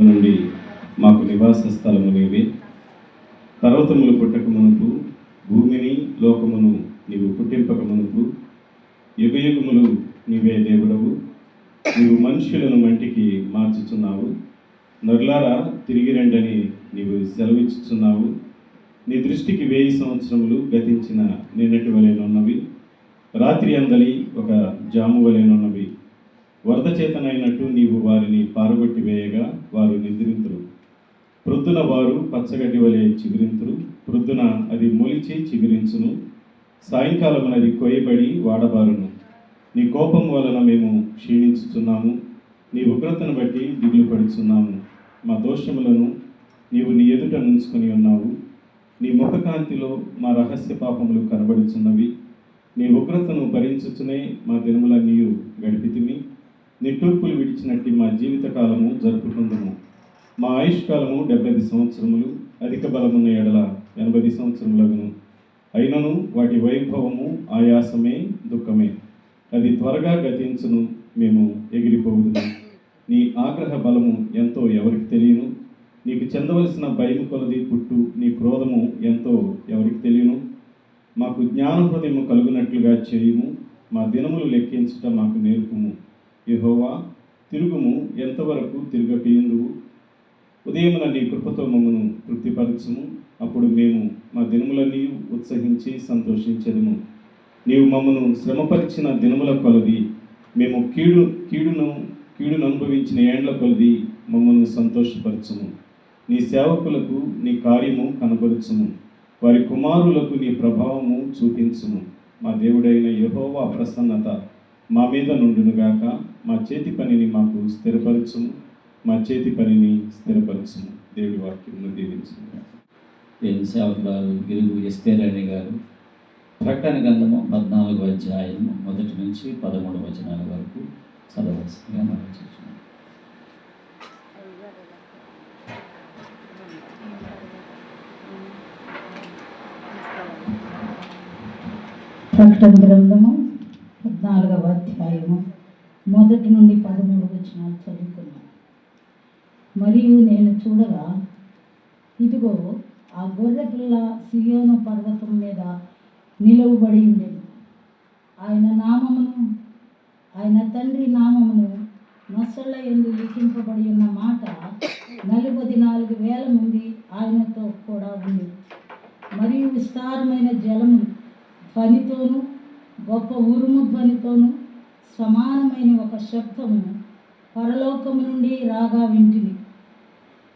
నుండి మాకు నివాస స్థలము నీవే. పర్వతములు పుట్టక మునుపు భూమిని లోకమును నీవు పుట్టింపక మునుపు యుగయుగములు నీవే దేవుడవు. నీవు మనుషులను మంటికి మార్చుచున్నావు. నరులారా తిరిగి రండని నీవు సెలవిచ్చుచున్నావు. నీ దృష్టికి వెయ్యి సంవత్సరములు గతించిన నిన్నటి వలెనున్నవి. రాత్రి అందలి ఒక జాము వలెనున్నవి. వరద చేతనైనట్టు నీవు వారిని పారగొట్టి వేయగా వారు నిద్రింతురు. ప్రొద్దున వారు పచ్చగడ్డి వలె చిగురింతురు. ప్రొద్దున అది మొలిచి చిగురించును. సాయంకాలం అది కొయ్యబడి వాడబారును. నీ కోపం వలన మేము క్షీణించుచున్నాము. నీ ఉగ్రతను బట్టి దిగులు పడుచున్నాము. మా దోషములను నీవు నీ ఎదుట నుంచుకొని ఉన్నావు. నీ ముఖకాంతిలో మా రహస్య పాపములు కనబడుచున్నవి. నీ ఉగ్రతను భరించుచునే మా దినముల నీరు గడిపితిమి. నిట్టూర్పులు విడిచినట్టు మా జీవితకాలము జరుపుకుందము. మా ఆయుష్కాలము డెబ్బై సంవత్సరములు అధిక బలమున్న ఎడల ఎనభై సంవత్సరములగును. అయినను వాటి వైభవము ఆయాసమే దుఃఖమే. అది త్వరగా గతించును మేము ఎగిరిపోవుదుము. నీ ఆగ్రహ బలము ఎంతో ఎవరికి తెలియను? నీకు చెందవలసిన భయము కొలది పుట్టు నీ క్రోధము ఎంతో ఎవరికి తెలియను? మాకు జ్ఞాన హృదయము కలుగునట్లుగా చేయుము మా దినములు లెక్కించుట మాకు నేర్పుము. యహోవా తిరుగుము ఎంతవరకు తిరగకయుందువు? ఉదయమున నీ కృపతో మమ్మను తృప్తిపరచుము. అప్పుడు మేము మా దినములన్నీ ఉత్సహించి సంతోషించదము. నీవు మమ్మను శ్రమపరిచిన దినముల కొలది మేము కీడు కీడును కీడును అనుభవించిన ఏండ్ల కొలది మమ్మల్ని సంతోషపరచుము. నీ సేవకులకు నీ కార్యము కనపరుచుము వారి కుమారులకు నీ ప్రభావము చూపించుము. మా దేవుడైన యహోవా ప్రసన్నత మా మీద నుండునుగాక. మా చేతి పనిని మాకు స్థిరపరచుము. మా చేతి పనిని స్థిరపరచుము. దేవుడి వాక్యమును దీవించుము. దేవుని సేవకురాలు గిరుగు ఎస్తేరాణి గారు. ప్రకటన గ్రంథము పద్నాలుగు అధ్యాయము మొదటి నుంచి పదమూడు వచనాల వరకు చదవలసిందిగా మనం చూస్తున్నాం. ప్రకటన గ్రంథము పద్నాలుగవ అధ్యాయము. మొదటి నుండి పదమూడు వచనాలు చదువుకున్నాను. మరియు నేను చూడగా ఇదిగో ఆ గొర్రె పిల్ల సియోను పర్వతం మీద నిలువబడి ఉండేది. ఆయన నామమును ఆయన తండ్రి నామమును నొసళ్ళ ఎందు లిఖింపబడి ఉన్న మాట నలభై నాలుగు వేల మంది ఆయనతో కూడా ఉంది. మరియు విస్తారమైన జలము ధ్వనితోను గొప్ప ఉరుము ధ్వనితోను సమానమైన ఒక శబ్దము పరలోకము నుండి రాగా వింటిని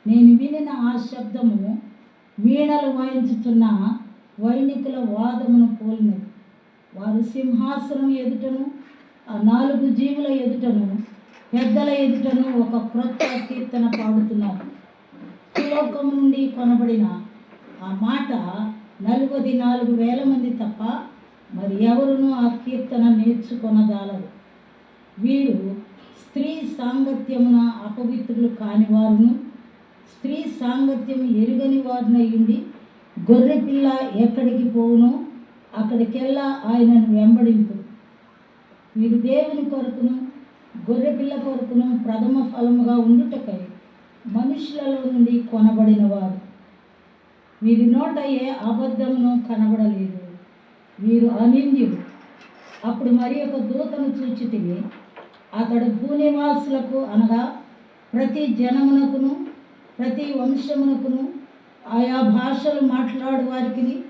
నేను వినిన ఆ శబ్దము వీణలు వాయించుతున్న వైణికుల వాదమును పోలినది. వారు సింహాసనం ఎదుటను ఆ నాలుగు జీవుల ఎదుటను పెద్దల ఎదుటను ఒక క్రొత్త కీర్తన పాడుతున్నారు. లోకం నుండి కొనబడిన ఆ మాట నలుబది నాలుగు వేల మంది తప్ప మరి ఎవరునూ ఆ కీర్తన నేర్చుకొనగలరు. వీరు స్త్రీ సాంగత్యమున అపవిత్రులు కానివారును స్త్రీ సాంగత్యం ఎరుగని వారినయ్యుండి గొర్రె పిల్ల ఎక్కడికి పోవునో అక్కడికెల్లా ఆయనను వెంబడింపు. వీరు దేవుని కొరకును గొర్రె పిల్ల కొరకును ప్రథమ ఫలముగా ఉండుటకై మనుషులలో నుండి కొనబడిన వారు వీరి నోట ఏ అబద్ధమును కనబడలేదు. వీరు అనింద్యుడు అప్పుడు మరి ఒక దూతను చూచితివి అతడు భూనివాసులకు అనగా ప్రతి జనమునకును ప్రతి వంశమునకును ఆయా భాషలు మాట్లాడు వారికి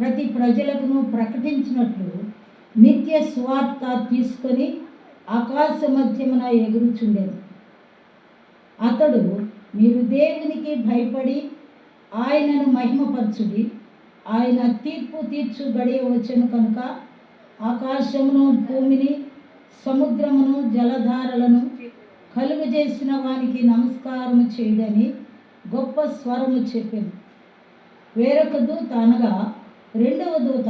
ప్రతి ప్రజలకును ప్రకటించినట్లు నిత్య స్వార్థ తీసుకొని ఆకాశ మధ్యమున ఎగురుచుండెను. అతడు మీరు దేవునికి భయపడి ఆయనను మహిమపరచుడి ఆయన తీర్పు తీర్చు వచ్చను కనుక ఆకాశమును భూమిని సముద్రమును జలధారలను కలుగు చేసిన వానికి నమస్కారము చేయడని గొప్ప స్వరము చెప్పాను. వేరొక దూత అనగా రెండవ దూత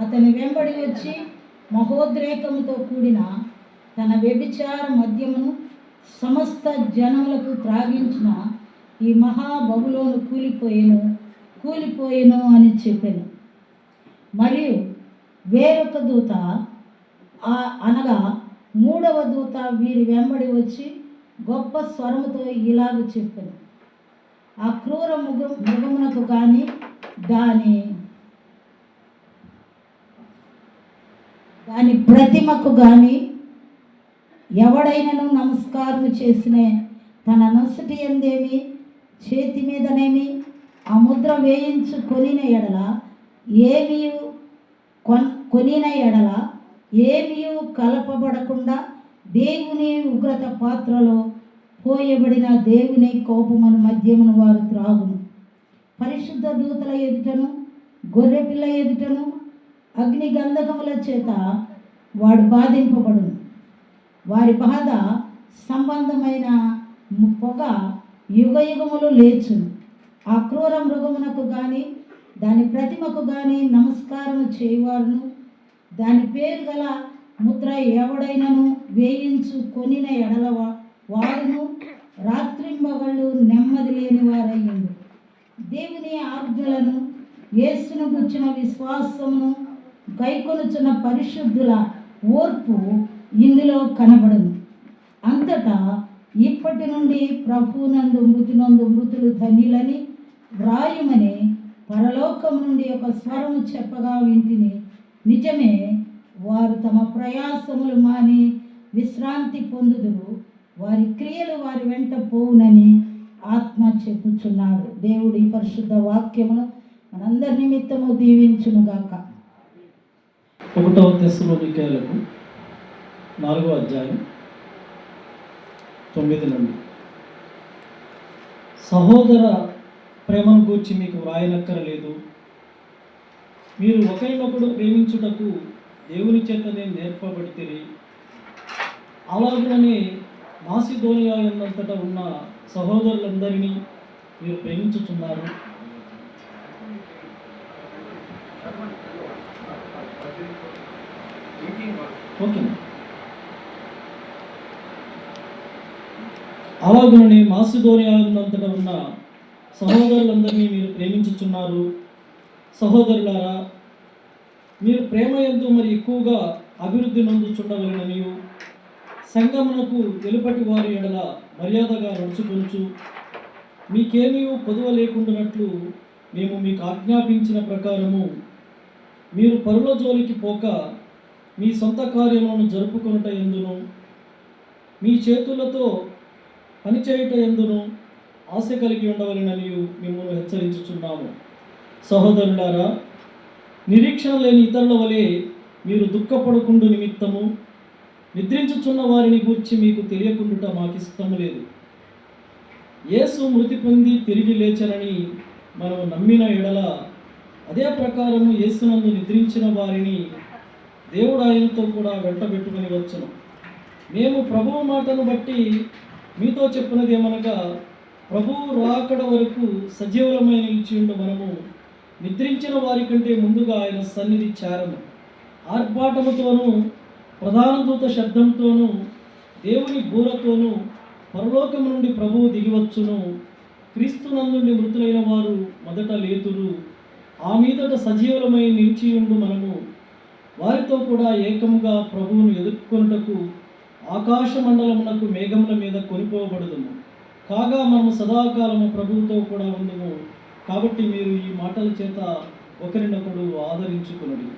అతని వెంబడి వచ్చి మహోద్రేకముతో కూడిన తన వ్యభిచార మద్యమును సమస్త జనములకు త్రాగించిన ఈ మహాబబులోను కూలిపోయేను కూలిపోయేను అని చెప్పాను. మరియు వేరొక దూత అనగా మూడవ దూత వీరి వెంబడి వచ్చి గొప్ప స్వరముతో ఇలాగ చెప్పాను. ఆ క్రూర ముగ మృగమునకు కానీ దాని దాని ప్రతిమకు కానీ ఎవడైనను నమస్కారం చేసిన తన నొసటి ఎందేమి చేతి మీదనేమి ఆ ముద్ర వేయించు కొనిన ఎడల ఏమీ కొన్ కొనిన ఎడల ఏమీ కలపబడకుండా దేవుని ఉగ్రత పాత్రలో పోయబడిన దేవుని కోపమును మద్యమును వారు త్రాగును. పరిశుద్ధ దూతల ఎదుటను గొర్రెపిల్ల ఎదుటను అగ్ని గంధకముల చేత వాడు బాధింపబడును. వారి బాధ సంబంధమైన పొగ యుగ యుగములు లేచును. ఆ క్రూర మృగమునకు కానీ దాని ప్రతిమకు కానీ నమస్కారం చేయవారును. దాని పేరు గల ముద్ర ఎవడైనను వేయించు కొనిన ఎడల వారును రాత్రింబగళ్ళు నెమ్మది లేని వారయ్యిండు దేవుని ఆజ్ఞలను యేసును గుచ్చిన విశ్వాసమును గైకొనుచున్న పరిశుద్ధుల ఓర్పు ఇందులో కనబడను. అంతటా ఇప్పటి నుండి ప్రభునందు మృతినందు మృతులు ధన్యులని వ్రాయుమని పరలోకం నుండి ఒక స్వరము చెప్పగా వింటిని నిజమే వారు తమ ప్రయాసములు మాని విశ్రాంతి పొందుదురు. వారి క్రియలు వారి వెంట పోవునని ఆత్మ చెప్పుచున్నాడు. దేవుడి పరిశుద్ధ వాక్యమును మనందరి నిమిత్తము దీవించునుగాక. ఒకటవ తెస్సలోనికాయలకు నాలుగో అధ్యాయం తొమ్మిది నుండి. సహోదర ప్రేమను గూర్చి మీకు వ్రాయనక్కరలేదు. మీరు ఒకరినొకడు ప్రేమించుటకు దేవుని చేతనే నేర్పబడితే అలాగనే మాసిధోనియా ఉన్నంతటా ఉన్న సహోదరులందరినీ మీరు ప్రేమించుచున్నారు. ఓకే. అలాగనే మాసిధోనియానంతటా ఉన్న సహోదరులందరినీ మీరు ప్రేమించుచున్నారు. సహోదరులారా మీరు ప్రేమ ఎంతో మరి ఎక్కువగా అభివృద్ధి నొందుచుండవలననియు సంగమునకు వెలుపటి వారి ఎడల మర్యాదగా నడుచుకొనుచు మీకేమీ పొదువ లేకుండానట్లు మేము మీకు ఆజ్ఞాపించిన ప్రకారము మీరు పరుల జోలికి పోక మీ సొంత కార్యములను జరుపుకొనుట ఎందును మీ చేతులతో పనిచేయుట ఎందును ఆశ కలిగి ఉండవలనని మిమ్మల్ని హెచ్చరించుచున్నాము. సహోదరులారా నిరీక్షణ లేని ఇతరుల వలె మీరు దుఃఖపడకుండు నిమిత్తము నిద్రించుచున్న వారిని గూర్చి మీకు తెలియకుండుట మాకిష్టము లేదు. యేసు మృతి పొంది తిరిగి లేచనని మనము నమ్మిన ఎడల అదే ప్రకారము యేసునందు నిద్రించిన వారిని దేవుడు ఆయనతో కూడా వెంటబెట్టుకుని వచ్చును. మేము ప్రభువు మాటను బట్టి మీతో చెప్పినది ఏమనగా ప్రభువు రాకడ వరకు సజీవులమై నిలిచి ఉండు మనము నిద్రించిన వారి కంటే ముందుగా ఆయన సన్నిధి చేరను. ఆర్భాటముతోనూ ప్రధాన దూత శబ్దంతోనూ దేవుని బూరతోనూ పరలోకం నుండి ప్రభువు దిగివచ్చును. క్రీస్తునందుండి మృతులైన వారు మొదట లేతురు. ఆ మీదట సజీవులమై నిలిచి ఉండు మనము. వారితో కూడా ఏకముగా ప్రభువును ఎదుర్కొనుటకు ఆకాశ మండలమునకు మేఘముల మీద కొనిపోబడదుము. కాగా మనము సదాకాలము ప్రభువుతో కూడా ఉండము కాబట్టి మీరు ఈ మాటల చేత ఒకరినొకడు ఆదరించుకునుడి.